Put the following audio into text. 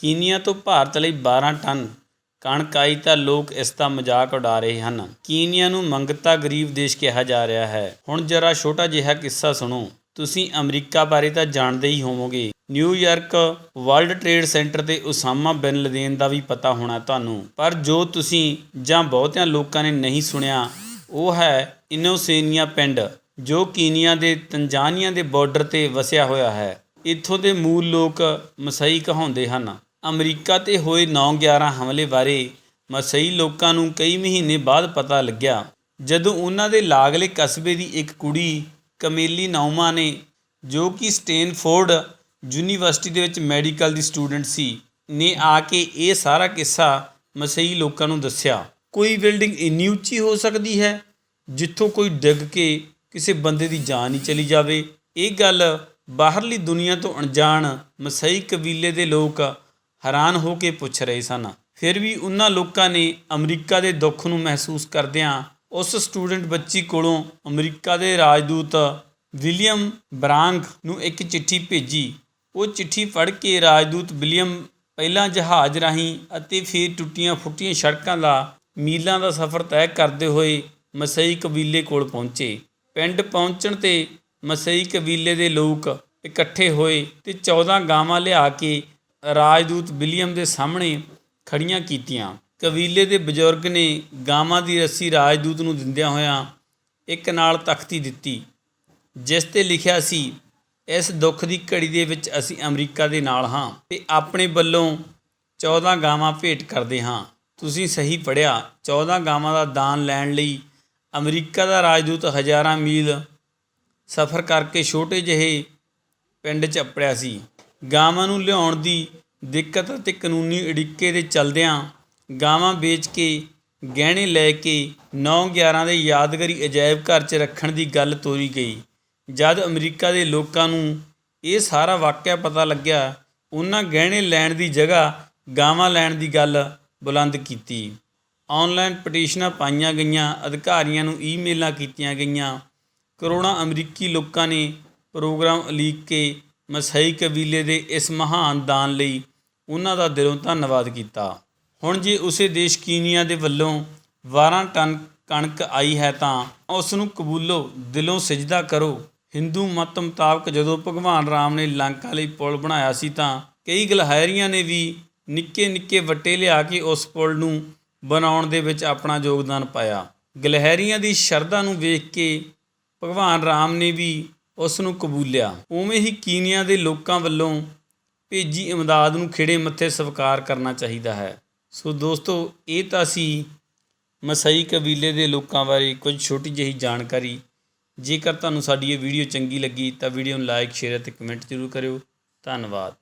ਕੀਨੀਆ ਤੋਂ ਭਾਰਤ ਲਈ 12 ਟਨ ਕਣਕ ਆਈ ਤਾਂ ਲੋਕ ਇਸ ਦਾ ਮਜ਼ਾਕ ਉਡਾ ਰਹੇ ਹਨ। ਕੀਨੀਆ ਨੂੰ ਮੰਗਤਾ ਗਰੀਬ ਦੇਸ਼ ਕਿਹਾ ਜਾ ਰਿਹਾ ਹੈ। ਹੁਣ ਜਰਾ ਛੋਟਾ ਜਿਹਾ ਕਿੱਸਾ ਸੁਣੋ। ਤੁਸੀਂ ਅਮਰੀਕਾ ਬਾਰੇ ਤਾਂ ਜਾਣਦੇ ਹੀ ਹੋਵੋਗੇ। New York World Trade Center ਤੇ ਉਸਾਮਾ ਬਿਨ ਲਦੇਨ ਦਾ ਵੀ ਪਤਾ ਹੋਣਾ ਤੁਹਾਨੂੰ। ਪਰ ਜੋ ਤੁਸੀਂ ਜਾਂ ਬਹੁਤਿਆਂ ਲੋਕਾਂ ਨੇ ਨਹੀਂ ਸੁਣਿਆ, ਉਹ ਹੈ ਇਨੋਸੇਨੀਆ ਪਿੰਡ, ਜੋ ਕੀਨੀਆ ਦੇ ਤੰਜਾਨੀਆ ਦੇ ਬਾਰਡਰ ਤੇ ਵਸਿਆ ਹੋਇਆ ਹੈ। ਇੱਥੋਂ ਦੇ ਮੂਲ ਲੋਕ ਮਸਈ ਕਹਾਉਂਦੇ ਹਨ। ਅਮਰੀਕਾ ਤੇ ਹੋਏ 9/11 ਹਮਲੇ ਬਾਰੇ ਮਸਈ ਲੋਕਾਂ ਨੂੰ ਕਈ ਮਹੀਨੇ ਬਾਅਦ ਪਤਾ ਲੱਗਿਆ, ਜਦੋਂ ਉਹਨਾਂ ਦੇ ਲਾਗਲੇ ਕਸਬੇ ਦੀ ਇੱਕ ਕੁੜੀ, ਕਮੇਲੀ ਨਾਉਮਾ ਨੇ, ਜੋ ਕਿ ਸਟੈਨਫੋਰਡ ਯੂਨੀਵਰਸਿਟੀ ਦੇ ਵਿੱਚ ਮੈਡੀਕਲ ਦੀ ਸਟੂਡੈਂਟ ਸੀ, ਨੇ ਆ ਕੇ ਇਹ ਸਾਰਾ ਕਿੱਸਾ ਮਸਈ ਲੋਕਾਂ ਨੂੰ ਦੱਸਿਆ। ਕੋਈ ਬਿਲਡਿੰਗ ਇੰਨੀ ਉੱਚੀ ਹੋ ਸਕਦੀ ਹੈ, ਜਿੱਥੋਂ ਕੋਈ ਡਿੱਗ ਕੇ ਕਿਸੇ ਬੰਦੇ ਦੀ ਜਾਨ ਹੀ ਚਲੀ ਜਾਵੇ? ਇਹ ਗੱਲ ਬਾਹਰਲੀ ਦੁਨੀਆ ਤੋਂ ਅਣਜਾਣ ਮਸਈ ਕਬੀਲੇ ਦੇ ਲੋਕ ਹੈਰਾਨ ਹੋ ਕੇ ਪੁੱਛ ਰਹੇ ਸਨ। ਫਿਰ ਵੀ ਉਹਨਾਂ ਲੋਕਾਂ ਨੇ ਅਮਰੀਕਾ ਦੇ ਦੁੱਖ ਨੂੰ ਮਹਿਸੂਸ ਕਰਦਿਆਂ ਉਸ ਸਟੂਡੈਂਟ ਬੱਚੀ ਕੋਲੋਂ ਅਮਰੀਕਾ ਦੇ ਰਾਜਦੂਤ ਵਿਲੀਅਮ ਬਰਾਂਗ ਨੂੰ ਇੱਕ ਚਿੱਠੀ ਭੇਜੀ। ਉਹ ਚਿੱਠੀ ਪੜ੍ਹ ਕੇ ਰਾਜਦੂਤ ਵਿਲੀਅਮ ਪਹਿਲਾਂ ਜਹਾਜ਼ ਰਾਹੀਂ ਅਤੇ ਫਿਰ ਟੁੱਟੀਆਂ ਫੁੱਟੀਆਂ ਸੜਕਾਂ ਦਾ, ਮੀਲਾਂ ਦਾ ਸਫ਼ਰ ਤੈਅ ਕਰਦੇ ਹੋਏ ਮਸਈ ਕਬੀਲੇ ਕੋਲ ਪਹੁੰਚੇ। ਪਿੰਡ ਪਹੁੰਚਣ ਤੇ ਮਸਈ ਕਬੀਲੇ ਦੇ ਲੋਕ ਇਕੱਠੇ ਹੋਏ ਤੇ 14 ਗਾਵਾਂ ਲਿਆ ਕੇ ਰਾਜਦੂਤ ਵਿਲੀਅਮ ਦੇ ਸਾਹਮਣੇ ਖੜੀਆਂ ਕੀਤੀਆਂ। ਕਬੀਲੇ ਦੇ ਬਜ਼ੁਰਗ ਨੇ ਗਾਵਾਂ ਦੀ ਰੱਸੀ ਰਾਜਦੂਤ ਨੂੰ ਦਿੰਦਿਆਂ ਹੋਇਆਂ ਇੱਕ ਨਾਲ ਤਖਤੀ ਦਿੱਤੀ, ਜਿਸ ਤੇ ਲਿਖਿਆ ਸੀ, ਇਸ ਦੁੱਖ ਦੀ ਘੜੀ ਦੇ ਵਿੱਚ ਅਸੀਂ ਅਮਰੀਕਾ ਦੇ ਨਾਲ ਹਾਂ ਤੇ ਆਪਣੇ ਵੱਲੋਂ 14 ਗਾਵਾਂ ਭੇਟ ਕਰਦੇ ਹਾਂ। ਤੁਸੀਂ ਸਹੀ ਪੜਿਆ 14 ਗਾਵਾਂ ਦਾ ਦਾਨ ਲੈਣ ਲਈ ਅਮਰੀਕਾ ਦਾ ਰਾਜਦੂਤ ਹਜ਼ਾਰਾਂ ਮੀਲ ਸਫ਼ਰ ਕਰਕੇ ਛੋਟੇ ਜਿਹੇ ਪਿੰਡ 'ਚ ਅਪੜਿਆ ਸੀ। ਗਾਵਾਂ ਨੂੰ ਲਿਆਉਣ ਦੀ ਦਿੱਕਤ ਅਤੇ ਕਾਨੂੰਨੀ ਅੜਿੱਕੇ ਦੇ ਚਲਦਿਆਂ ਗਾਵਾਂ ਵੇਚ ਕੇ, ਗਹਿਣੇ ਲੈ ਕੇ 9/11 ਦੇ ਯਾਦਗਾਰੀ ਅਜਾਇਬ ਘਰ 'ਚ ਰੱਖਣ ਦੀ ਗੱਲ ਤੋਰੀ ਗਈ। ਜਦ ਅਮਰੀਕਾ ਦੇ ਲੋਕਾਂ ਨੂੰ ਇਹ ਸਾਰਾ ਵਾਕਿਆ ਪਤਾ ਲੱਗਿਆ, ਉਹਨਾਂ ਗਹਿਣੇ ਲੈਣ ਦੀ ਜਗ੍ਹਾ ਗਾਵਾਂ ਲੈਣ ਦੀ ਗੱਲ ਬੁਲੰਦ ਕੀਤੀ। ਆਨਲਾਈਨ ਪਟੀਸ਼ਨਾਂ ਪਾਈਆਂ ਗਈਆਂ, ਅਧਿਕਾਰੀਆਂ ਨੂੰ ਈਮੇਲਾਂ ਕੀਤੀਆਂ ਗਈਆਂ। ਕਰੋੜਾਂ ਅਮਰੀਕੀ ਲੋਕਾਂ ਨੇ ਪ੍ਰੋਗਰਾਮ ਉਲੀਕ ਕੇ ਮਸਈ ਕਬੀਲੇ ਦੇ ਇਸ ਮਹਾਨ ਦਾਨ ਲਈ ਉਹਨਾਂ ਦਾ ਦਿਲੋਂ ਧੰਨਵਾਦ ਕੀਤਾ। ਹੁਣ ਜੇ ਉਸੇ ਦੇਸ਼ ਕੀਨੀਆ ਦੇ ਵੱਲੋਂ 12 ਟਨ ਕਣਕ ਆਈ ਹੈ ਤਾਂ ਉਸ ਨੂੰ ਕਬੂਲੋ, ਦਿਲੋਂ ਸਜਦਾ ਕਰੋ। ਹਿੰਦੂ ਮਤ ਮੁਤਾਬਕ ਜਦੋਂ ਭਗਵਾਨ ਰਾਮ ਨੇ ਲੰਕਾ ਲਈ ਪੁਲ ਬਣਾਇਆ ਸੀ ਤਾਂ ਕਈ ਗਲਹੈਰੀਆਂ ਨੇ ਵੀ ਨਿੱਕੇ ਨਿੱਕੇ ਵੱਟੇ ਲਿਆ ਕੇ ਉਸ ਪੁਲ ਨੂੰ ਬਣਾਉਣ ਦੇ ਵਿੱਚ ਆਪਣਾ ਯੋਗਦਾਨ ਪਾਇਆ। ਗਲਹਿਰੀਆਂ ਦੀ ਸ਼ਰਧਾ ਨੂੰ ਵੇਖ ਕੇ ਭਗਵਾਨ ਰਾਮ ਨੇ ਵੀ ਉਸ ਨੂੰ ਕਬੂਲਿਆ। ਉਵੇਂ ਹੀ ਕੀਨੀਆ ਦੇ ਲੋਕਾਂ ਵੱਲੋਂ ਭੇਜੀ ਇਮਦਾਦ ਨੂੰ ਖਿੜੇ ਮੱਥੇ ਸਵੀਕਾਰ ਕਰਨਾ ਚਾਹੀਦਾ ਹੈ। ਸੋ ਦੋਸਤੋ, ਇਹ ਤਾਂ ਸੀ ਮਸਈ ਕਬੀਲੇ ਦੇ ਲੋਕਾਂ ਬਾਰੇ ਕੁਝ ਛੋਟੀ ਜਿਹੀ ਜਾਣਕਾਰੀ। ਜੇਕਰ ਤੁਹਾਨੂੰ ਸਾਡੀ ਇਹ ਵੀਡੀਓ ਚੰਗੀ ਲੱਗੀ ਤਾਂ ਵੀਡੀਓ ਨੂੰ ਲਾਈਕ ਸ਼ੇਅਰ ਅਤੇ ਕਮੈਂਟ ਜ਼ਰੂਰ ਕਰਿਓ। ਧੰਨਵਾਦ।